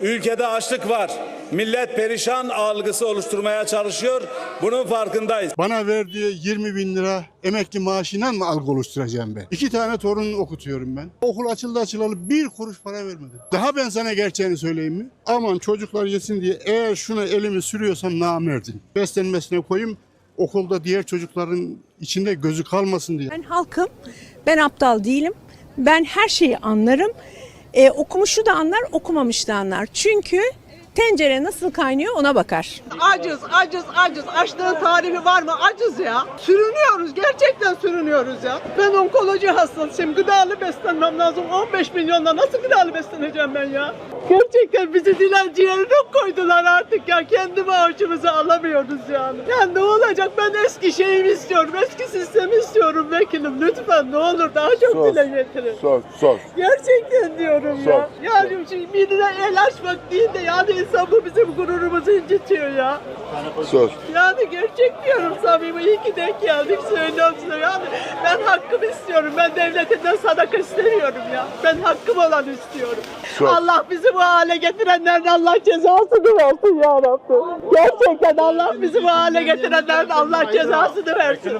ülkede açlık var. Millet perişan algısı oluşturmaya çalışıyor. Bunun farkındayız. Bana verdiği 20 bin lira emekli maaşıyla mı algı oluşturacağım ben? İki tane torun okutuyorum ben. Okul açıldı açılalı bir kuruş para vermedi. Daha ben sana gerçeğini söyleyeyim mi? Aman çocuklar yesin diye eğer şuna elimi sürüyorsam namerdim. Beslenmesine koyayım okulda diğer çocukların içinde gözü kalmasın diye. Ben halkım, ben aptal değilim. Ben her şeyi anlarım. Ee, okumuşu da anlar, okumamış da anlar. Çünkü tencere nasıl kaynıyor ona bakar. Acız, acız, acız. Açlığın tarifi var mı? Acız ya. Sürünüyoruz, gerçekten sürünüyoruz ya. Ben onkoloji hastasıyım. Gıdalı beslenmem lazım. 15 milyonla nasıl gıdalı besleneceğim ben ya? Gerçekten bizi dilenciyerine koydular artık ya. Kendi maaşımızı alamıyoruz yani. Ya ne olacak? Ben eski şeyimi istiyorum. Eski sistemi istiyorum vekilim. Lütfen ne olur daha çok Sus. dile getirin. Sos, sos. Gerçekten diyorum ya. Sus. Yani şimdi birine el açmak değil de yani insan bu bizim gururumuzu incitiyor ya. Sos. Yani gerçek diyorum samimi. İyi ki denk geldik. Söylüyorum size yani. Ben hakkımı istiyorum. Ben devletinden sadaka istemiyorum ya. Ben hakkım olan istiyorum. Çok. Allah bizi bu hale getirenlerin Allah cezasını versin ya Rabbim gerçekten Allah bizi bu hale getirenlerin Allah cezasını versin